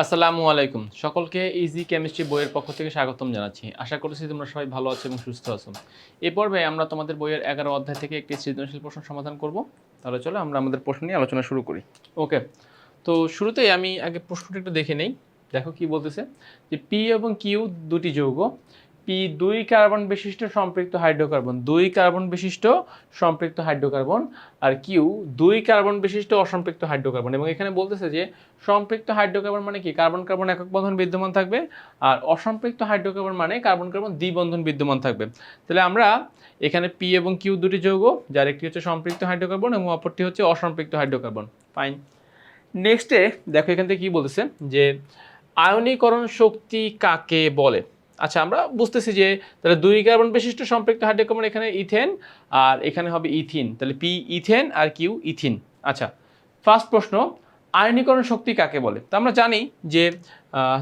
আসসালামু আলাইকুম। সকলকে ইজি কেমিস্ট্রি বইয়ের পক্ষ থেকে স্বাগতম জানাচ্ছি। আশা করছি তোমরা সবাই ভালো আছো এবং সুস্থ আছো। এ পর্বে আমরা তোমাদের বইয়ের এগারো অধ্যায় থেকে একটি সৃজনশীল প্রশ্ন সমাধান করব। তাহলে চলো আমরা আমাদের প্রশ্ন নিয়ে আলোচনা শুরু করি। ওকে তো শুরুতেই আমি আগে প্রশ্নটি একটু দেখে নেই। দেখো কি বলতেছে যে পি এবং কিউ দুটি যৌগ। পি দুই কার্বন বিশিষ্ট সম্পৃক্ত হাইড্রোকার্বন দুই কার্বন বিশিষ্ট সম্পৃক্ত হাইড্রোকার্বন আর কিউ দুই কার্বন বিশিষ্ট অসম্পৃক্ত হাইড্রোকার্বন এবং এখানে বলতেছে যে সম্পৃক্ত হাইড্রোকার্বন মানে কি? কার্বন কার্বন একক বন্ধন বিদ্যমান থাকবে আর অসম্পৃক্ত হাইড্রোকার্বন মানে কার্বন কার্বন দ্বিবন্ধন বিদ্যমান থাকবে। তাহলে আমরা এখানে পি এবং কিউ দুটি যৌগ, যার একটি হচ্ছে সম্পৃক্ত হাইড্রোকার্বন এবং অপরটি হচ্ছে অসম্পৃক্ত হাইড্রোকার্বন ফাইন নেক্সটে দেখো এখান থেকে কী বলতেছে? যে আয়নীকরণ শক্তি কাকে বলে? আচ্ছা আমরা বুঝতেছি যে তাহলে দুই কার্বন বিশিষ্ট সম্পৃক্ত হাইড্রোকার্বন এখানে ইথেন আর এখানে হবে ইথিন। তাহলে পি ইথেন আর কিউ ইথিন। আচ্ছা ফার্স্ট প্রশ্ন, আয়নীকরণ শক্তি কাকে বলে? তা আমরা জানি যে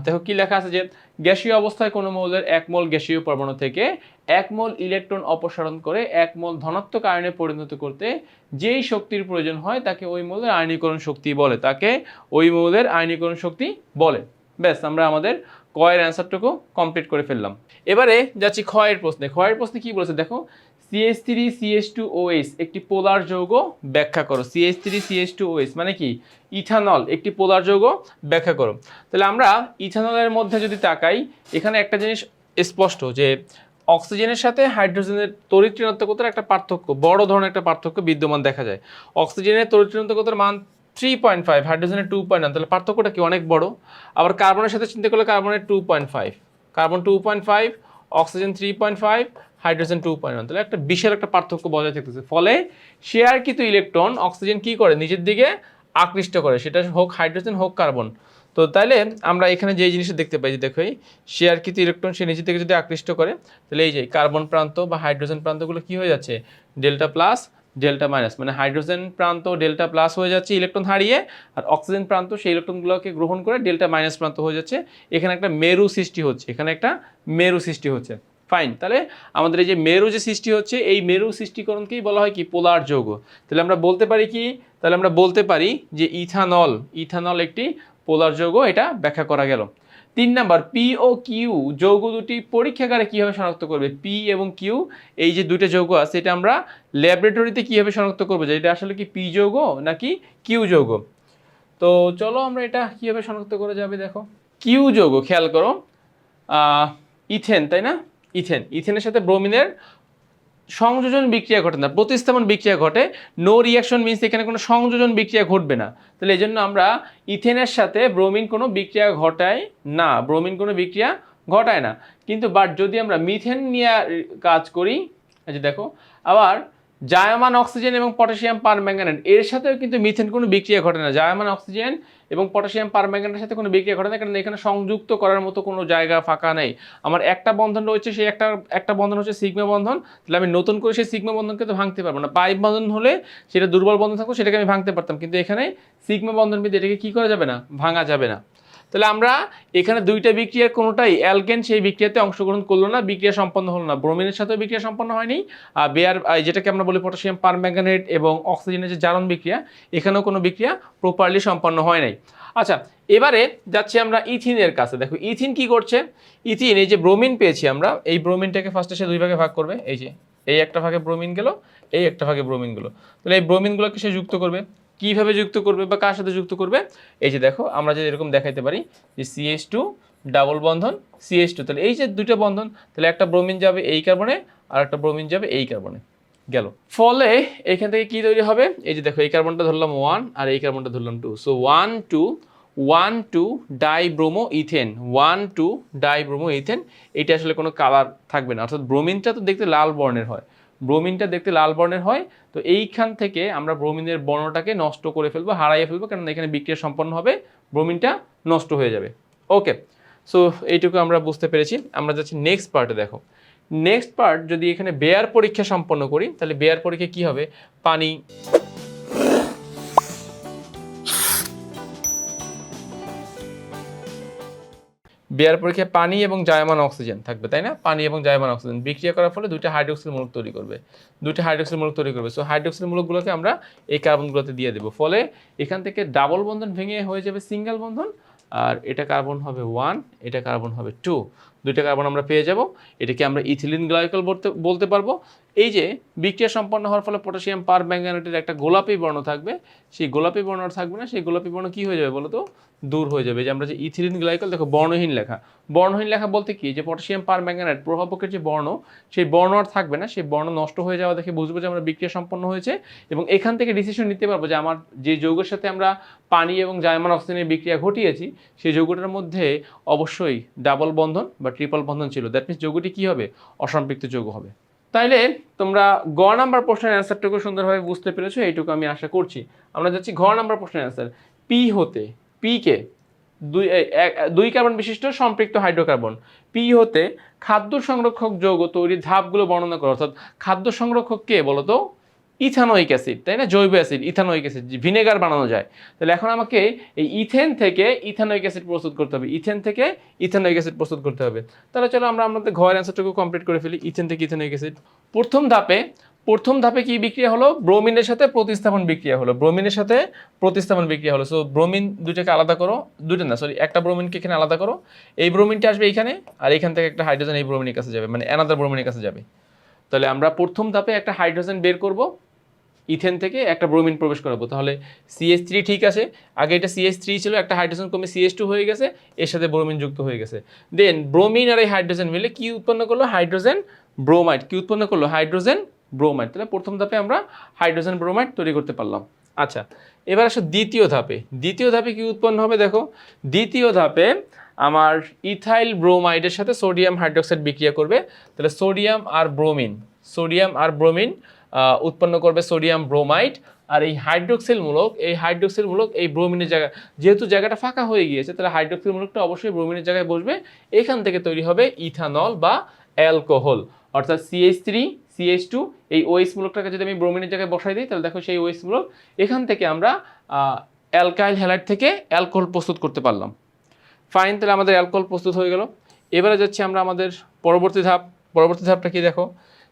দেখো কি লেখা আছে যে, গ্যাসীয় অবস্থায় কোনো মৌলের এক মোল গ্যাসীয় পরমাণু থেকে এক মোল ইলেকট্রন অপসারণ করে এক মোল ধনাত্মক আয়নে পরিণত করতে যেই শক্তির প্রয়োজন হয় তাকে ওই মৌলের আয়নীকরণ শক্তি বলে। তাকে ওই মৌলের আয়নীকরণ শক্তি বলে। ব্যাস, আমরা আমাদের কয়ের অ্যান্সারটুকু কমপ্লিট করে ফেললাম। এবারে যাচ্ছি ক্ষয়ের প্রশ্নে। ক্ষয়ের প্রশ্নে কি বলেছে? দেখো CS three CS two OS একটি পোলার যৌগ ব্যাখ্যা করো। CS three CS two OS মানে কি? ইথানল, একটি পোলার যৌগ ব্যাখ্যা করো। তাহলে আমরা ইথানলের মধ্যে যদি তাকাই, এখানে একটা জিনিস স্পষ্ট যে অক্সিজেনের সাথে হাইড্রোজেনের তড়িৎ ঋণাত্মকতার একটা পার্থক্য, বড় ধরনের একটা পার্থক্য বিদ্যমান দেখা যায়। অক্সিজেনের তড়িৎ ঋণাত্মকতার মান থ্রি পয়েন্ট ফাইভ হাইড্রোজেনের টু পয়েন্ট তাহলে পার্থক্যটা কি অনেক বড়? আবার কার্বনের সাথে চিন্তা করলে কার্বনের two point five carbon two point five oxygen three point five hydrogen two point one তাহলে একটা বিশাল একটা পার্থক্য বজায় থাকতেছে। ফলে শেয়ারকৃত ইলেকট্রন অক্সিজেন কি করে? নিজের দিকে আকৃষ্ট করে, সেটা হোক হাইড্রোজেন হোক কার্বন তো তাইলে আমরা এখানে যে জিনিসটা দেখতে পাই, যে দেখো এই শেয়ারকৃত ইলেকট্রন সে নিজে থেকে যদি আকৃষ্ট করে, তাহলে এই যে কার্বন প্রান্ত বা হাইড্রোজেন প্রান্তগুলো কি হয়ে যাচ্ছে? ডেল্টা প্লাস ডেল্টা মাইনাস মানে হাইড্রোজেন প্রান্ত ডেল্টা প্লাস হয়ে যাচ্ছে ইলেকট্রন হারিয়ে, আর অক্সিজেন প্রান্ত সেই ইলেকট্রনগুলোকে গ্রহণ করে ডেল্টা মাইনাস প্রান্ত হয়ে যাচ্ছে। এখানে একটা মেরু সৃষ্টি হচ্ছে, এখানে একটা মেরু সৃষ্টি হচ্ছে। ফাইন তাহলে আমাদের এই যে মেরু যে সৃষ্টি হচ্ছে, এই মেরু সৃষ্টিকরণকেই বলা হয় কি? পোলার যৌগ। তাহলে আমরা বলতে পারি কি? তাহলে আমরা বলতে পারি যে ইথানল ইথানল একটি পোলার যৌগ, এটা ব্যাখ্যা করা গেল। তিন নাম্বার পি ও কিউ যৌগ দুটি পরীক্ষাগারে কীভাবে শনাক্ত করবে? পি এবং কিউ এই যে দুটো যৌগ আছে, এটা আমরা ল্যাবরেটরিতে কীভাবে শনাক্ত করব? যে এটা আসলে কি পি যৌগ নাকি কিউ যৌগ? তো চলো আমরা এটা কীভাবে শনাক্ত করা যাবে দেখো। কিউ যৌগ, খেয়াল করো। ইথেন, তাই না? ইথেন, ইথেনের সাথে ব্রোমিনের সংযোজন বিক্রিয়া ঘটে না, প্রতিস্থাপন বিক্রিয়া ঘটে। নো রিয়াকশন মিনস এখানে কোনো সংযোজন বিক্রিয়া ঘটবে না। তাহলে এই জন্য আমরা ইথেনের সাথে ব্রোমিন কোনো বিক্রিয়া ঘটায় না ব্রোমিন কোনো বিক্রিয়া ঘটায় না। কিন্তু বাট যদি আমরা মিথেন নিয়ে কাজ করি আচ্ছা দেখো, আবার জায়মান অক্সিজেন এবং পটাশিয়াম পারম্যাঙ্গানেট। এর সাথেও কিন্তু মিথেন কোনো বিক্রিয়া ঘটে না। জায়মান অক্সিজেন এবং পটাশিয়াম পারম্যাঙ্গানেটের সাথে কোনো বিক্রিয়া ঘটে না, কারণ এখানে সংযুক্ত করার মতো কোনো জায়গা ফাঁকা নেই। আমার একটা বন্ধন রয়েছে, সেই একটা একটা বন্ধন হচ্ছে সিগমা বন্ধন। তাহলে আমি নতুন করে সেই সিগমা বন্ধনকে তো ভাঙতে পারব না। পাইপ বন্ধন হলে সেটা দুর্বল বন্ধন থাকতো, সেটাকে আমি ভাঙতে পারতাম। কিন্তু এখানে সিগমা বন্ধন বিধি, এটাকে কী করা যাবে না? ভাঙা যাবে না। তাহলে আমরা এখানে দুইটা বিক্রিয়ার কোনোটাই অ্যালকেন, সেই বিক্রিয়াতে অংশগ্রহণ করল না, বিক্রিয়া সম্পন্ন হলো না। ব্রোমিনের সাথেও বিক্রিয়া সম্পন্ন হয়নি। আর বেয়ার যেটাকে আমরা বলি পটাশিয়াম পারম্যাঙ্গানেট এবং অক্সিজেনের যে জারণ বিক্রিয়া, এখানেও কোনো বিক্রিয়া প্রপারলি সম্পন্ন হয় নাই। আচ্ছা এবারে যাচ্ছি আমরা ইথিনের কাছে। দেখো, ইথিন কি করছে? ইথিন, এই যে ব্রোমিন পেয়েছি আমরা, এই ব্রোমিনটাকে ফার্স্টে সে দুই ভাগে ভাগ করবে। এই যে, এই একটা ভাগে ব্রোমিন গেল, এই একটা ভাগে ব্রোমিন গেলো। তাহলে এই ব্রোমিনগুলোকে সে যুক্ত করবে। কীভাবে যুক্ত করবে বা কার সাথে যুক্ত করবে? এই যে দেখো, আমরা যদি এরকম দেখাইতে পারি যে সিএস টু ডাবল বন্ধন সিএস টু তাহলে এই যে দুটো বন্ধন, তাহলে একটা ব্রোমিন যাবে এই কার্বনে আর একটা ব্রোমিন যাবে এই কার্বনে গেল। ফলে এখান থেকে কি তৈরি হবে? এই যে দেখো, এই কার্বনটা ধরলাম ওয়ান আর এই কার্বনটা ধরলাম two so one two one two dibromo ethane one two dibromo ethane এটা আসলে কোনো কালার থাকবে না। অর্থাৎ ব্রোমিনটা তো দেখতে লাল বর্ণের হয়। ব্রোমিনটা দেখতে লাল বর্ণের হয়, তো এইখান থেকে আমরা ব্রোমিনের বর্ণটাকে নষ্ট করে ফেলব, হারাইয়ে ফেলব কারণ এখানে বিক্রিয়া সম্পন্ন হবে, ব্রোমিনটা নষ্ট হয়ে যাবে। ওকে, সো এইটুকু আমরা বুঝতে পেরেছি। আমরা যাচ্ছি নেক্সট পার্টে দেখো। নেক্সট পার্ট যদি এখানে বেয়ার পরীক্ষা সম্পন্ন করি, তাহলে বেয়ার পরীক্ষা কি হবে? পানি। বেয়ার পরীক্ষায় পানি এবং জায়মান অক্সিজেন থাকবে, তাই না? পানি এবং জায়মান অক্সিজেন। বিক্রিয়া করার ফলে দুইটা হাইড্রোক্সিল মূলক তৈরি করবে। দুইটা হাইড্রোক্সিল মূলক তৈরি করবে। সো হাইড্রোক্সিল মূলকগুলোকে আমরা এই কার্বনগুলোতে দিয়ে দেবো। ফলে এখান থেকে ডাবল বন্ধন ভেঙে হয়ে যাবে সিঙ্গেল বন্ধন, আর এটা কার্বন হবে ওয়ান, এটা কার্বন হবে টু। দুইটা কার্বন আমরা পেয়ে যাব। এটাকে আমরা ইথিলিন গ্লাইকল বলতে বলতে পারব। এই যে বিক্রিয়া সম্পন্ন হওয়ার ফলে পটাশিয়াম পার ম্যাঙ্গানেটের একটা গোলাপি বর্ণ থাকবে। সেই গোলাপি বর্ণ থাকবে না। সেই গোলাপি বর্ণ কি হয়ে যাবে বলো তো? দূর হয়ে যাবে। যে আমরা যে ইথিলিন গ্লাইকল, দেখো বর্ণহীন লেখা। বর্ণহীন লেখা বলতে কি? যে পটাশিয়াম পার ম্যাঙ্গানেট প্রভাবকের যে বর্ণ, সেই বর্ণ আর থাকবে না। সেই বর্ণ নষ্ট হয়ে যাওয়া দেখে বুঝব যে আমরা বিক্রিয়া সম্পন্ন হয়েছে এবং এখান থেকে ডিসিশন নিতে পারব যে আমার যে যৌগের সাথে আমরা পানি এবং জায়মান অক্সিজেনের বিক্রিয়া ঘটিয়েছি, সেই যৌগটার মধ্যে অবশ্যই ডাবল বন্ধন বা ট্রিপল বন্ধন ছিল। দ্যাট মিনস যৌগটি কী হবে? অসম্পৃক্ত যৌগ হবে। তাইলে তোমরা গ নাম্বার প্রশ্নের অ্যান্সারটুকু সুন্দরভাবে বুঝতে পেরেছ। এইটুকু আমি আশা করছি। আমরা যাচ্ছি ঘ নাম্বার প্রশ্নের অ্যান্সার পি হতে পি কে দুই দুই কার্বন বিশিষ্ট সম্পৃক্ত হাইড্রোকার্বন। পি হতে খাদ্য সংরক্ষক যৌগ তৈরির ধাপগুলো বর্ণনা করো, অর্থাৎ খাদ্য সংরক্ষক কে বলো তো ইথানোইক অ্যাসিড, তাই না? জৈব অ্যাসিড ইথানোইক অ্যাসিড ভিনেগার বানানো যায়। তাহলে এখন আমাকে এই ইথেন থেকে ইথানোইক অ্যাসিড প্রস্তুত করতে হবে। ইথেন থেকে ইথানোইক অ্যাসিড প্রস্তুত করতে হবে। তাহলে চলো আমরা আমাদের ঘরের অ্যান্সারটুকু কমপ্লিট করে ফেলি। ইথেন থেকে ইথানোইক অ্যাসিড। প্রথম ধাপে প্রথম ধাপে কি বিক্রিয়া হলো? ব্রোমিনের সাথে প্রতিস্থাপন বিক্রিয়া হলো। ব্রোমিনের সাথে প্রতিস্থাপন বিক্রিয়া হলো। সো ব্রোমিন দুইটাকে আলাদা করো। দুইটা না সরি একটা ব্রোমিনকে এখানে আলাদা করো। এই ব্রোমিনটা আসবে এইখানে, আর এখান থেকে একটা হাইড্রোজেন এই ব্রোমিনের কাছে যাবে। মানে অ্যানাদার ব্রোমিনের কাছে যাবে। তাহলে আমরা প্রথম ধাপে একটা হাইড্রোজেন বের করব, ইথেন থেকে একটা ব্রোমিন প্রবেশ করাবো। তাহলে সিএস থ্রি ঠিক আছে। আগে এটা সিএস থ্রি ছিল, একটা হাইড্রোজেন কমে সিএস টু হয়ে গেছে, এর সাথে ব্রোমিন যুক্ত হয়ে গেছে। দেন ব্রোমিন আর এই হাইড্রোজেন মিলে কি উৎপন্ন করল? Hydrogen bromide. কি উৎপন্ন করল? হাইড্রোজেন ব্রোমাইড তাহলে প্রথম ধাপে আমরা হাইড্রোজেন ব্রোমাইড তৈরি করতে পারলাম। আচ্ছা এবার আসো দ্বিতীয় ধাপে। দ্বিতীয় ধাপে কি উৎপন্ন হবে দেখো? দ্বিতীয় ধাপে আমার ইথাইল ব্রোমাইডের সাথে সোডিয়াম হাইড্রোক্সাইড বিক্রিয়া করবে। তাহলে সোডিয়াম আর ব্রোমিন সোডিয়াম আর ব্রোমিন উৎপন্ন করবে সোডিয়াম ব্রোমাইড আর এই হাইড্রোক্সিল মূলক এই হাইড্রোক্সিল মূলক এই ব্রোমিনের জায়গা, যেহেতু জায়গাটা ফাঁকা হয়ে গিয়েছে, তাহলে হাইড্রোক্সিল মূলকটা অবশ্যই ব্রোমিনের জায়গায় বসবে। এখান থেকে তৈরি হবে ইথানল বা অ্যালকোহল অর্থাৎ সিএইচ থ্রি সিএইচ টু এই ওএস মূলকটাকে যদি আমি ব্রোমিনের জায়গায় বসাই দিই, তাহলে দেখো সেই ওএস মূলক এখান থেকে আমরা অ্যালকাইল হ্যালাইড থেকে অ্যালকোহল প্রস্তুত করতে পারলাম। ফাইন তাহলে আমাদের অ্যালকোহল প্রস্তুত হয়ে গেল। এবারে যাচ্ছি আমরা আমাদের পরবর্তী ধাপ। পরবর্তী ধাপটা কি দেখো?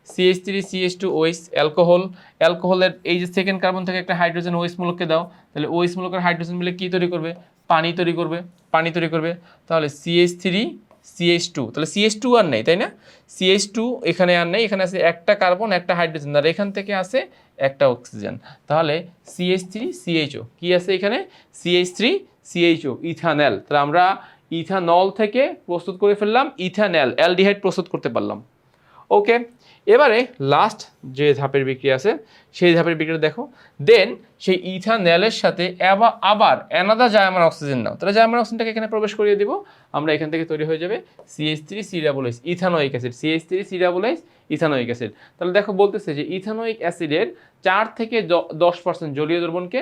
CH three CH two OH alcohol অ্যালকোহলের এই যে সেকেন্ড কার্বন থেকে একটা হাইড্রোজেন ওইস মূলককে দাও, তাহলে ওইস মূলকের হাইড্রোজেন মিলে কী তৈরি করবে? পানি তৈরি করবে। পানি তৈরি করবে। তাহলে সিএইচ থ্রি সিএইচ টু তাহলে সিএইচ টু আর নেই, তাই না? সিএইচ টু এখানে আর নেই, এখানে আছে একটা কার্বন একটা হাইড্রোজেন আর এখান থেকে আসে একটা অক্সিজেন তাহলে সিএইচ থ্রি সিএইচও কী আছে এখানে? সিএইচ থ্রি সিএইচও ইথানল তাহলে আমরা ইথানল থেকে প্রস্তুত করে ফেললাম ইথানল অ্যালডিহাইড প্রস্তুত করতে পারলাম। ওকে এবারে লাস্ট যে ধাপের বিক্রিয়া আছে, সেই ধাপের বিক্রিয়া দেখো। দেন সেই ইথানেলের সাথে আবার আবার অ্যানাদা জায়মান অক্সিজেন নাও। তাহলে জায়মান অক্সিজেনটাকে এখানে প্রবেশ করিয়ে দিব। আমরা এখান থেকে তৈরি হয়ে যাবে CH three C double H ethanoic acid CH three C double H acid তাহলে দেখো বলতেছে যে ইথানোয়িক অ্যাসিডের চার থেকে দশ পার্সেন্ট জলীয় দ্রবণকে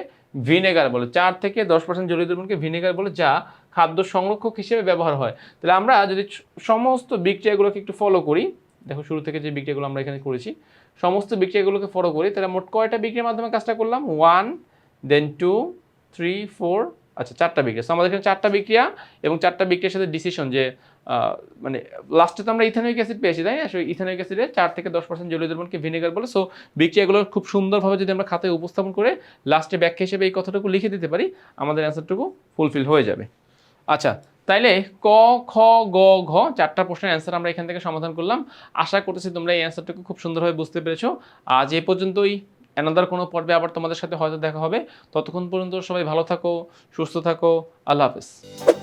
ভিনেগার বলে। চার থেকে দশ পার্সেন্ট জলীয় দ্রবণকে ভিনেগার বলে, যা খাদ্য সংরক্ষক হিসেবে ব্যবহার হয়। তাহলে আমরা যদি সমস্ত বিক্রিয়াগুলোকে একটু ফলো করি দেখো শুরু থেকে যে বিক্রিয়াগুলো আমরা এখানে করেছি সমস্ত বিক্রিয়াগুলোকে ফলো করি তাহলে মোট কয়টা বিক্রিয়ার মাধ্যমে কাজটা করলাম? One then two three four আচ্ছা চারটা বিক্রিয়া। So, আমাদের এখানে চারটা বিক্রিয়া এবং চারটা বিক্রিয়ার সাথে ডিসিশন যে মানে লাস্টে তো আমরা ইথানোইক অ্যাসিড পেয়েছি তাই না? ইথানোইক অ্যাসিডে চার থেকে দশ পার্সেন্ট জলীয় দ্রবণকে ভিনেগার বলে। সো বিক্রিয়াগুলো খুব সুন্দরভাবে যদি আমরা খাতায় উপস্থাপন করে লাস্টে ব্যাখ্যা হিসেবে এই কথাটুকু লিখে দিতে পারি আমাদের অ্যান্সারটুকু ফুলফিল হয়ে যাবে। আচ্ছা তাইলে ক, খ, গ, ঘ চারটা প্রশ্নের অ্যান্সার আমরা এখান থেকে সমাধান করলাম। আশা করতেছি তোমরা এই অ্যান্সারটুকু খুব সুন্দরভাবে বুঝতে পেরেছ। আজ এ পর্যন্তই। অ্যানাদার কোনো পর্বে আবার তোমাদের সাথে হয়তো দেখা হবে। ততক্ষণ পর্যন্ত সবাই ভালো থাকো, সুস্থ থাকো। আল্লাহ হাফেজ।